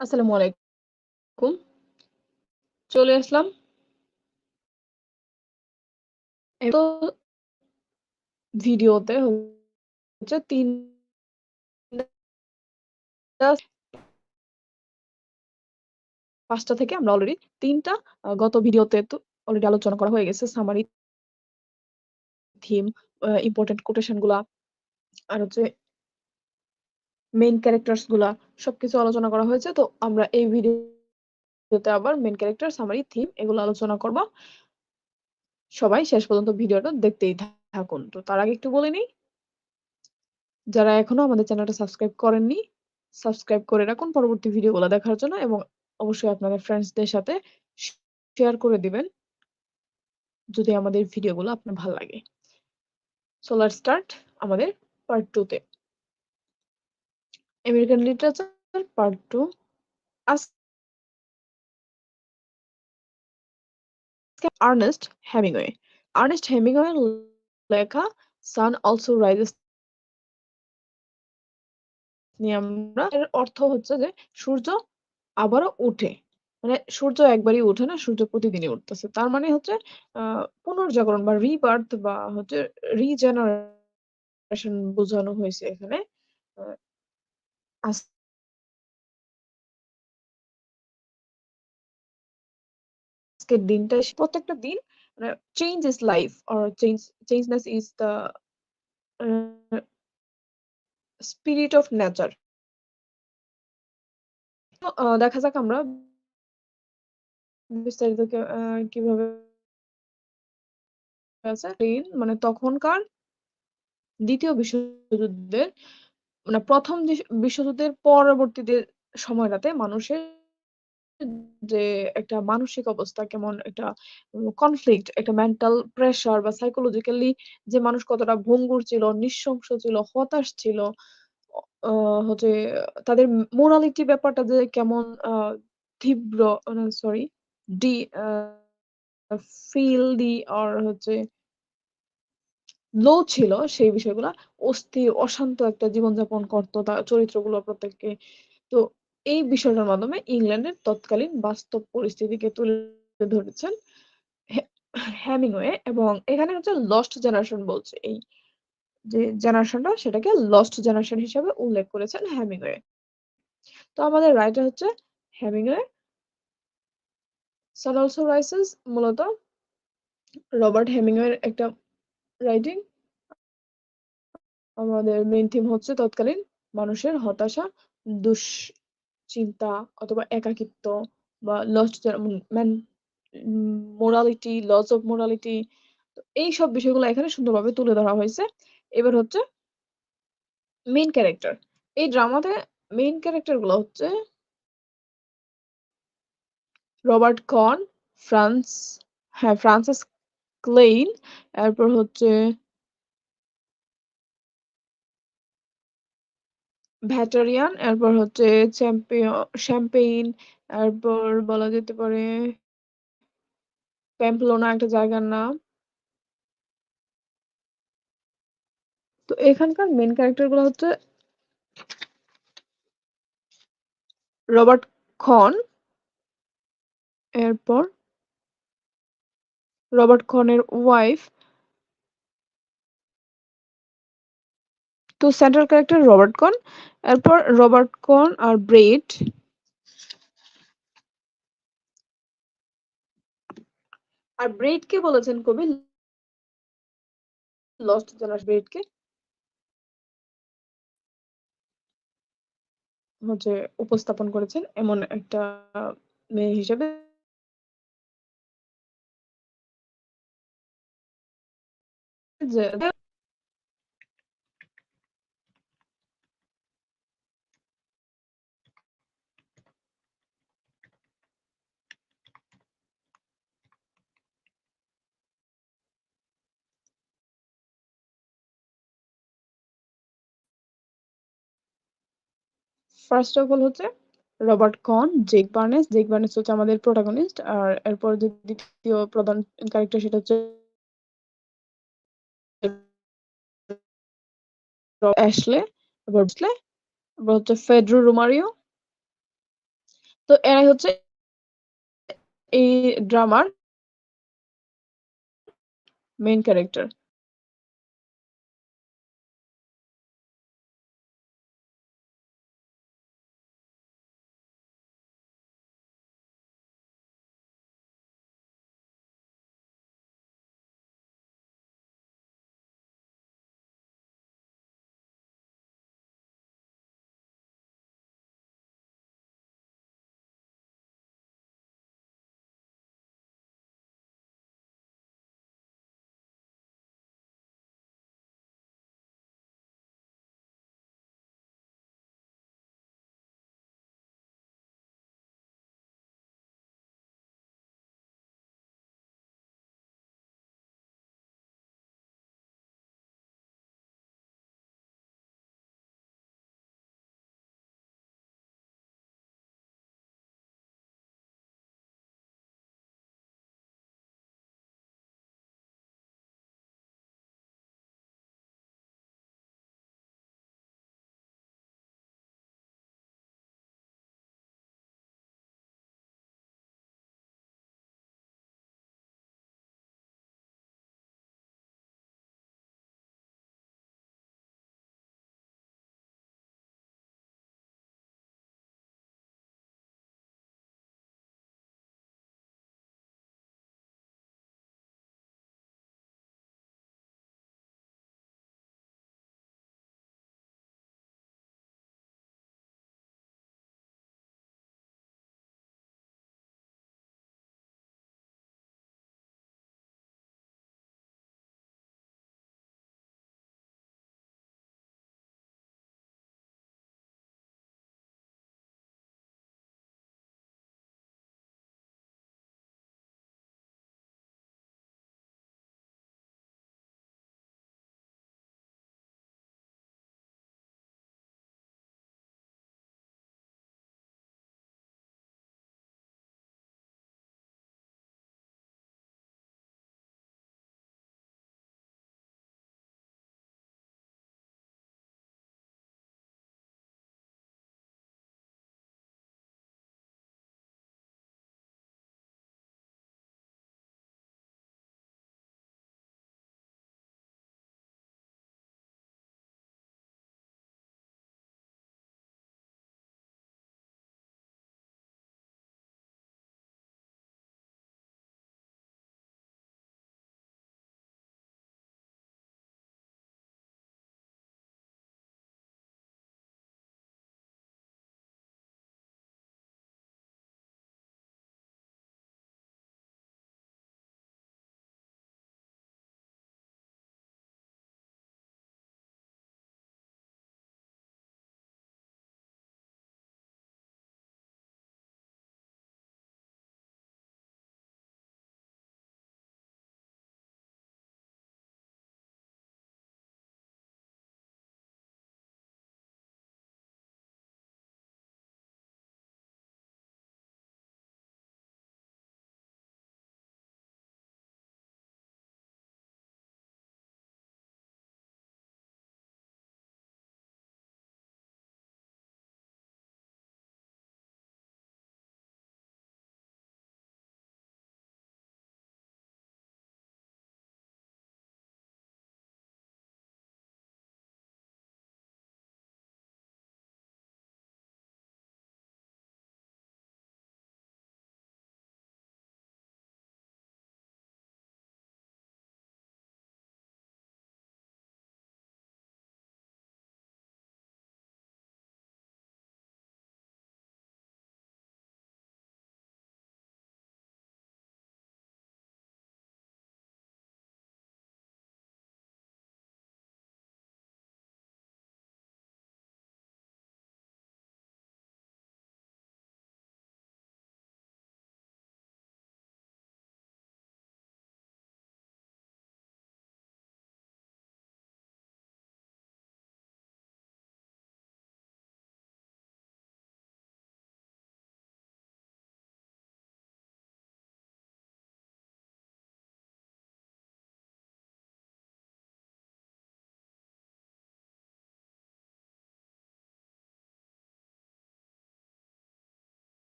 আসসালামু আলাইকুম। চলে আসলাম। ভিডিওতে হচ্ছে ৩ টা ৫ টা থেকে আমরা অলরেডি তিনটা গত ভিডিওতে তো অলরেডি আলোচনা করা হয়ে গেছে। সামারি থিম, ইম্পর্টেন্ট কোটেশনগুলা আর হচ্ছে মেইন ক্যারেক্টারসগুলা সবকিছু আলোচনা করা হয়েছে। তো আমরা এই ভিডিওতে আবার মেইন ক্যারেক্টার, সামারি, থিম এগুলো আলোচনা করব। সবাই শেষ পর্যন্ত ভিডিওটা দেখতেই থাকুন। তো তার আগে একটু বলে নিই যারা এখনও আমাদের চ্যানেলটা সাবস্ক্রাইব করেননি, সাবস্ক্রাইব করে রাখুন পরবর্তী ভিডিওগুলা দেখার জন্য এবং অবশ্যই আপনাদের ফ্রেন্ডসদের সাথে শেয়ার করে দিবেন। যদি আমাদের ভিডিওগুলো আপনার ভালো লাগে। সো লেটস স্টার্ট আমাদের পার্ট 2 তে। আমেরিকান লিটারেচার পার্ট 2 আজ আর্নেস্ট হেমিংওয়ে। আর্নেস্ট হেমিংওয়ের লেখা সান অলসো রাইজেস নিয়ে আমরা এর অর্থ হচ্ছে যে সূর্য আবারও উঠে। মানে সূর্য একবারই উঠে না, সূর্য প্রতিদিনই উঠতেছে। তার মানে হচ্ছে পুনর্জাগরণ বা রিবার্থ বা হচ্ছে রিজেনারেশন বোঝানো হয়েছে এখানে। আজ আজকের দিনটা প্রত্যেকটা দিন change is life or change changeness is the spirit of nature. দেখা যাক আমরা বিস্তারিত কীভাবে মানে তখনকার দ্বিতীয় বিশ্বযুদ্ধের মানে প্রথম যে বিশ্বযুদ্ধের পরবর্তীতে সময়টাতে মানুষের যে একটা মানসিক অবস্থা কেমন একটা কনফ্লিক্ট, একটা মেন্টাল প্রেশার বা সাইকোলজিক্যালি যে মানুষ কতটা ভঙ্গুর ছিল, নিঃশংস ছিল, হতাশ ছিল। হচ্ছে তাদের মোরালিটি ব্যাপারটা যে কেমন তীব্র সরি ডি ফিল ফিল্দি আর হচ্ছে লো ছিল সেই বিষয়গুলো অস্থির, অশান্ত একটা জীবনযাপন করতো তার চরিত্রগুলো প্রত্যেককে। তো এই বিষয়টার মাধ্যমে ইংল্যান্ডের তৎকালীন বাস্তব পরিস্থিতিকে তুলে ধরেছেন হ্যামিংওয়ে এবং এখানে হচ্ছে লস্ট জেনারেশন বলছে। এই যে জেনারেশনটা সেটাকে লস্ট জেনারেশন হিসেবে উল্লেখ করেছেন হ্যামিংওয়ে তো আমাদের রাইটার হচ্ছে হ্যামিংওয়ে সান অলসো রাইসেস মূলত রবার্ট হেমিংওয়ের একটা রাইটিং। আমাদের মেইন থিম হচ্ছে তৎকালীন মানুষের হতাশা, দুশ্চিন্তা অথবা একাকিত্ব বা lost man morality, loss of morality তো এইসব বিষয়গুলো এখানে সুন্দরভাবে তুলে ধরা হয়েছে। এবার হচ্ছে মেইন ক্যারেক্টার। এই ড্রামাতে মেইন ক্যারেক্টারগুলো হচ্ছে রবার্ট কন, ফ্রান্স হ্যাঁ, ফ্রান্সিস ক্লেইন, এরপর হচ্ছে ভ্যাটারিয়ান, এরপর হচ্ছে শ্যাম্পেইন, এরপর বলা যেতে পারে প্যাম্পলোনা একটা জায়গার নাম। তো এখানকার মেন ক্যারেক্টারগুলো হচ্ছে রবার্ট খন এরপর রবার্ট খনের ওয়াইফ। তো সেন্ট্রাল ক্যারেক্টার রবার্ট কন। এরপর রবার্ট কন আর ব্রেড। আর ব্রেড কে বলেছেন কবি, লস্ট জনাস ব্রেড কে হচ্ছে উপস্থাপন করেছেন এমন একটা মেয়ে হিসেবে। যে ফার্স্ট অফ অল হচ্ছে Robert Cohn, Jake Barnes. Jake Barnes হচ্ছে আমাদের প্রোটাগনিস্ট। আর এরপর যে দ্বিতীয় প্রধান ক্যারেক্টার সেটা হচ্ছে রব অ্যাশলে তারপর বুঝলে তারপর হচ্ছে ফেড্রো রোমারিও তো এরাই হচ্ছে এই ড্রামার মেইন ক্যারেক্টার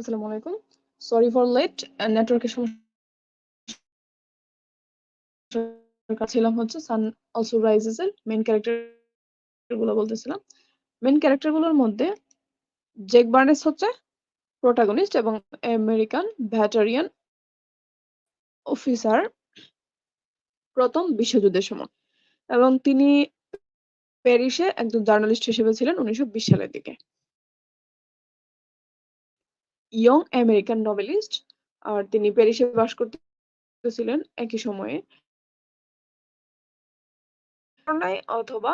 আসসালামু আলাইকুম। সরি ফর লেট নেটওয়ার্কের সমস্যা ছিলাম হচ্ছে সান অলসো রাইজেস এর মেইন ক্যারেক্টারগুলো বলতেছিলাম। মেইন ক্যারেক্টারগুলোর মধ্যে জেক বার্নেস হচ্ছে প্রোটাগনিস্ট এবং আমেরিকান ভ্যাটারিয়ান অফিসার ১ম বিশ্বযুদ্ধের সময়। এবং তিনি প্যারিসে একজন জার্নালিস্ট হিসেবে ছিলেন ১৯২০ সালের দিকে। ইয়ং আমেরিকান নোবেলিস্ট আর তিনি প্যারিসে বাস করতেছিলেন একই সময়ে। অথবা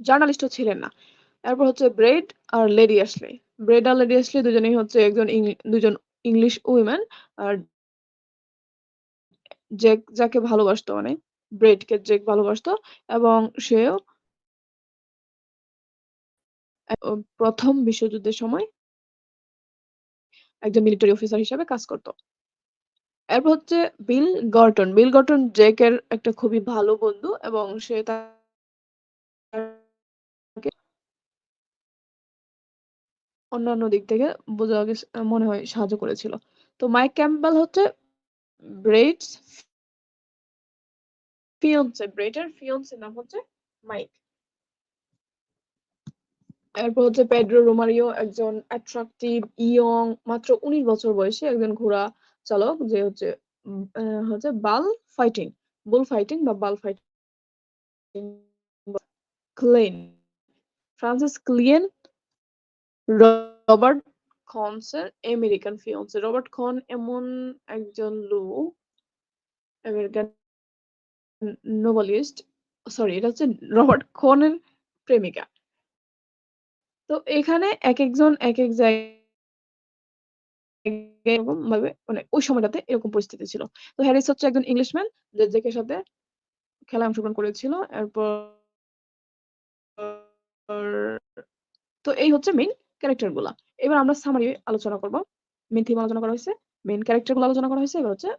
জার্নালিস্টও ছিলেন না। এরপর হচ্ছে ব্রেড আর লেডি অ্যাশলে। ব্রেড আর লেডি অ্যাশলে দুজনেই হচ্ছে একজন দুজন ইংলিশ উইমেন আর জেক যাকে ভালোবাসতো মানে ব্রেডকে জেক ভালোবাসতো, এবং সেও ১ম বিশ্বযুদ্ধের সময় একজন মিলিটারি অফিসার হিসেবে কাজ করত। এরপর হচ্ছে বিল গর্টন। বিল গর্টন জেকের একটা খুবই ভালো বন্ধু এবং সে তাকে অন্যান্য দিক থেকে বোঝা গেছ মনে হয় সাহায্য করেছিল। তো মাইক ক্যাম্পবেল হচ্ছে ব্রেডস ফিয়ন্সে। ব্রেডের ফিয়ন্সের নাম হচ্ছে মাইক। এরপর হচ্ছে পেড্রো রোমারিও একজন অ্যাট্রাকটিভ, ইয়ং মাত্র ১৯ বছর বয়সী একজন ঘোড়া চালক যে হচ্ছে হচ্ছে বাল ফাইটিং, বুল ফাইটিং বা bull fighting Clyne Frances Clyne Robert খনসের American ফিয়ন্সে। Robert Cohn এমন একজন লোক আমেরিকান নোবেলিস্ট সরি এটা হচ্ছে রবার্ট খনের প্রেমিকা। তো এখানে একেকজন একেক জায়গায় এরকম ভাবে মানে ওই সময়টাতে এরকম পরিস্থিতি ছিল। তো হ্যারিস হচ্ছে একজন ইংলিশম্যান সাথে খেলায় অংশগ্রহণ করেছিল। এরপর তো এই হচ্ছে মেইন ক্যারেক্টারগুলা। এবার আমরা সামারি আলোচনা করব। মেইন থিম আলোচনা করা হইছে। মেইন ক্যারেক্টারগুলো আলোচনা করা হইছে। এবার হচ্ছে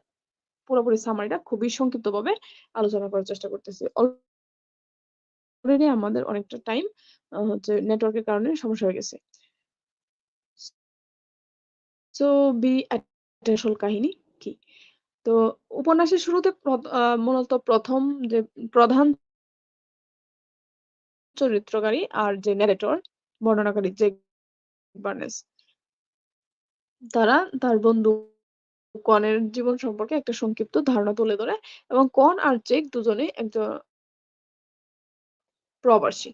পুরোপুরি সামারিটা খুবই সংক্ষিপ্তভাবে আলোচনা করার চেষ্টা করতেছি। অলরেডি আমাদের অনেকটা টাইম হচ্ছে নেটওয়ার্কের কারণে সমস্যা হয়ে গেছে। সো বি আসল কাহিনী, কি? তো উপন্যাসের শুরুতে মূলত ১ম যে প্রধান চরিত্রকারী আর যে ন্যারেটর বর্ণনাকারী জেক বার্নেস তারা তার বন্ধু কনের জীবন সম্পর্কে একটা সংক্ষিপ্ত ধারণা তুলে ধরে এবং কন আর জেক দুজনেই একজন প্রবাসী।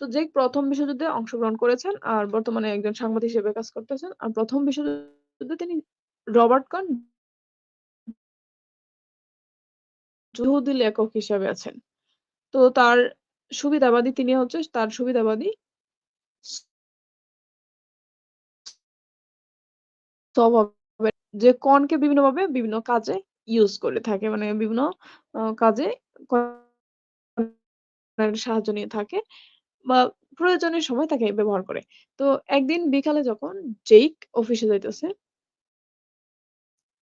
তো জেক ১ম বিশ্বযুদ্ধে অংশগ্রহণ করেছেন আর বর্তমানে একজন সাংবাদিক হিসেবে কাজ করতেছেন। আর ১ম বিশ্বযুদ্ধে তিনি রবার্ট কন যুহুদি লেখক হিসেবে আছেন। তো তার সুবিধাবাদী তিনি হচ্ছে, তার সুবিধাবাদী যে কনকে বিভিন্নভাবে বিভিন্ন কাজে ইউজ করে থাকে। মানে বিভিন্ন কাজে সাহায্য নিয়ে থাকে বা প্রয়োজনের সময় তাকে ব্যবহার করে। তো একদিন বিকালে যখন জেক অফিসে যাইতেছে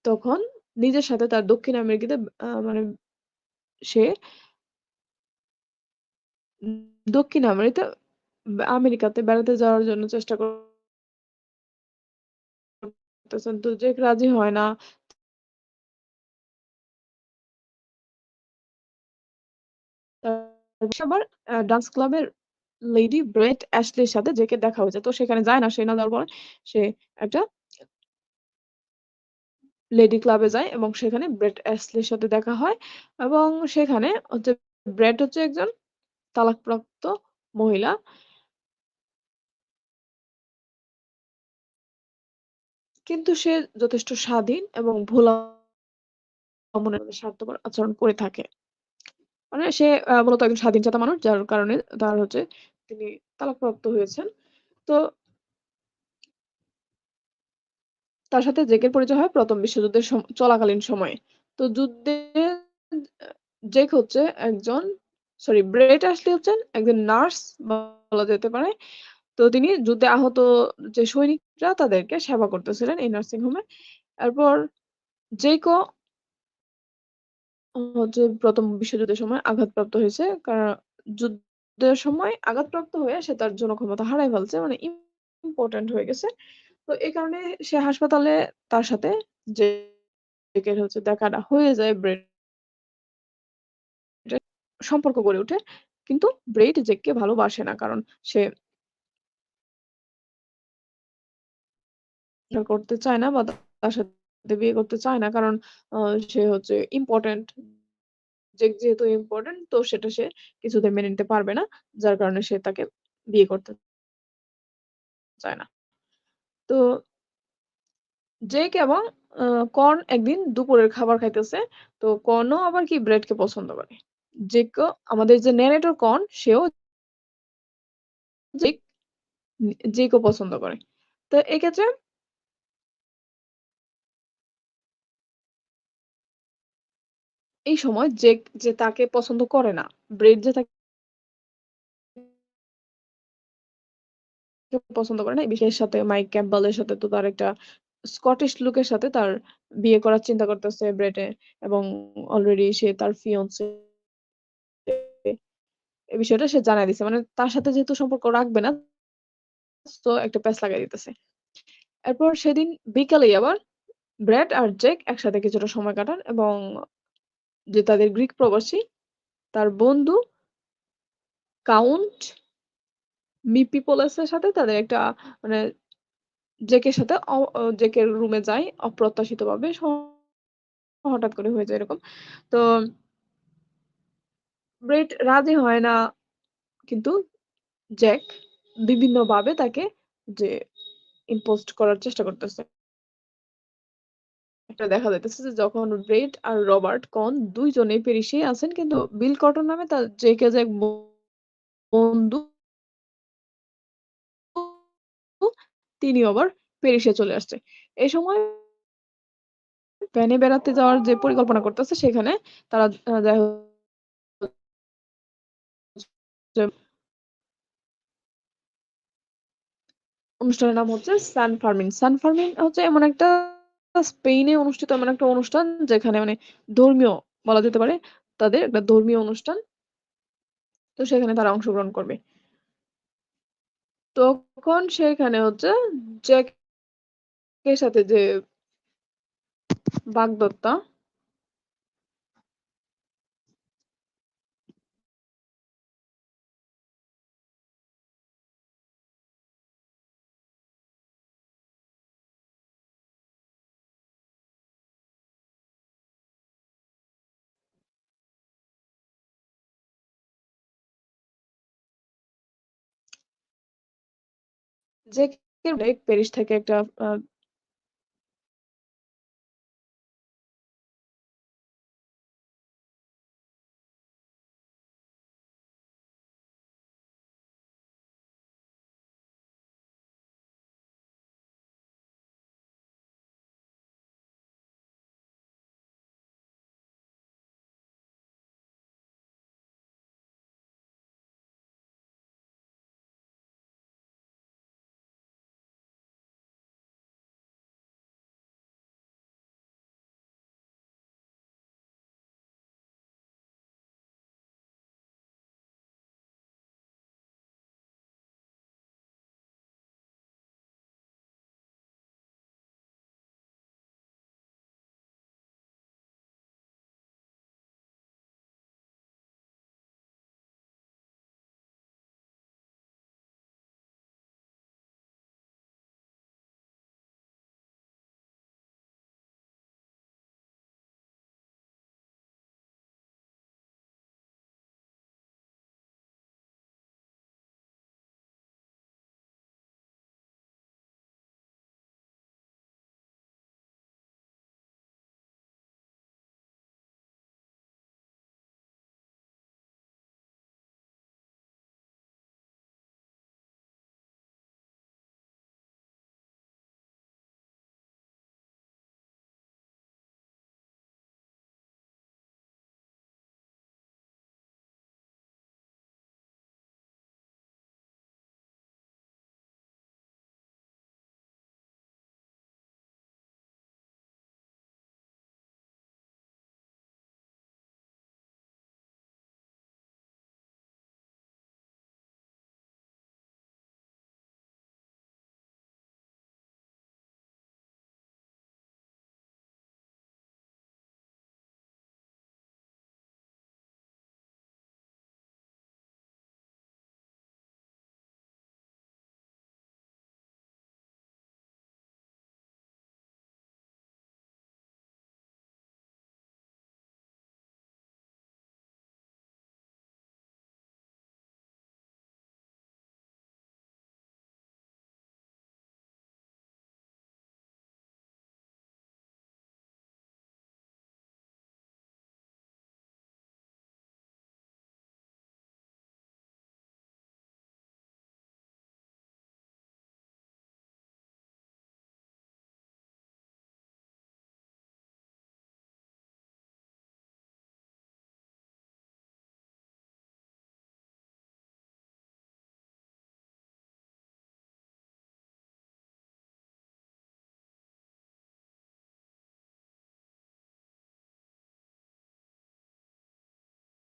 তখন নিজের সাথে তার দক্ষিণ আমেরিকাতে মানে সে দক্ষিণ আমেরিতে আমেরিকাতে বেড়াতে যাওয়ার জন্য চেষ্টা করতেছেন। তো জেক রাজি হয় না। আবার আ ডান্স ক্লাবের লেডি ব্রেট অ্যাশলির সাথে জেকের দেখা হয়েছে। তো সেখানে যায় না। সে না যাওয়ার সে একটা লেডি ক্লাবে যায় এবং সেখানে ব্রেট অ্যাশলির সাথে দেখা হয় এবং সেখানে হচ্ছে ব্রেট হচ্ছে একজন তালাকপ্রাপ্ত মহিলা। কিন্তু সে যথেষ্ট স্বাধীন এবং ভোলা মনের স্বার্থপর আচরণ করে থাকে। মানে সে মূলত একজন স্বাধীনচেতা মানুষ, যার কারণে তার হচ্ছে তিনি তালাকপ্রাপ্ত হয়েছেন। তো তার সাথে জেকের পরিচয় হয় ১ম বিশ্বযুদ্ধের চলাকালীন সময়ে। তো যুদ্ধে জেক হচ্ছে একজন সরি ব্রেট আসলে হচ্ছেন একজন নার্স বলা যেতে পারে। তো তিনি যুদ্ধে আহত যে সৈনিকরা তাদেরকে সেবা করতেছিলেন এই নার্সিং হোমে। এরপর জেকও হচ্ছে ১ম বিশ্বযুদ্ধের সময় আঘাতপ্রাপ্ত হয়েছে। কারণ যুদ্ধের সময় আঘাতপ্রাপ্ত হয়ে সে তার জনক্ষমতা হারায় ফেলছে। মানে ইম্পোর্টেন্ট হয়ে গেছে। তো এই কারণে সে হাসপাতালে তার সাথে জেকের হচ্ছে দেখাটা হয়ে যায় ব্রেড সম্পর্ক গড়ে ওঠে। কিন্তু ব্রেড জেককে ভালোবাসে না। কারণ সে করতে চায় না বা তার সাথে বিয়ে করতে চায় না। কারণ সে হচ্ছে ইম্পোর্টেন্ট। যেহেতু ইম্পোর্টেন্ট তো সেটা সে কিছুতেই মেনে নিতে পারবে না। যার কারণে সে তাকে বিয়ে করতে চায় না। তো জেক এবং কর্ন একদিন দুপুরের খাবার খাইতেছে। তো কর্নও আবার কি ব্রেডকে পছন্দ করে। জেকও আমাদের যে ন্যারেটর কর্ন সেও জেক জেকও পছন্দ করে। তো এক্ষেত্রে এই সময় জেক যে তাকে পছন্দ করে না। ব্রেড যে তাকে পছন্দ করে না। এই বিষয়ের সাথে মাইক ক্যাম্পবেলের সাথে তো তার একটা স্কটিশ লুকের সাথে তার বিয়ে করার চিন্তা করতেছে ব্রেটে এবং অলরেডি সে তার ফিয়ান্সে এই বিষয়টা সে জানায় দিছে। মানে তার সাথে যেহেতু সম্পর্ক রাখবে না, তো একটা প্যাচ লাগাই দিতেছে। এরপর সেদিন বিকালেই আবার ব্রেড আর জেক একসাথে কিছুটা সময় কাটান এবং যে তাদের গ্রিক প্রবাসী, তার বন্ধু কাউন্ট মিপিপোলাসের সাথে তাদের একটা মানে জেকের সাথে জেকের রুমে যায় অপ্রত্যাশিতভাবে, স, হঠাৎ করে হয়ে যায় এরকম। তো ব্রেড রাজি হয় না। কিন্তু জ্যাক বিভিন্নভাবে তাকে যে ইম্পোজড করার চেষ্টা করতেছে। একটা দেখা যাইতেছে যে যখন ব্রেড আর রবার্ট কন ২ জনেই প্যারিসেই আছেন, কিন্তু বিল কটন নামে তার যে এক বন্ধু তিনিও আবার প্যারিসে চলে আসছে। এই সময় ভ্যানে বেড়াতে যাওয়ার যে পরিকল্পনা করতেছে, সেখানে তারা অনুষ্ঠানের নাম হচ্ছে সান ফার্মিন। সান ফার্মিন হচ্ছে এমন একটা স্পেইনে অনুষ্ঠিত এমন একটা অনুষ্ঠান যেখানে মানে ধর্মীয় বলা যেতে পারে। তাদের একটা ধর্মীয় অনুষ্ঠান। তো সেখানে তারা অংশগ্রহণ করবে। তখন সেখানে হচ্ছে জ্যাকের সাথে যে বাগদত্তা জেকের প্যারিস থেকে একটা আ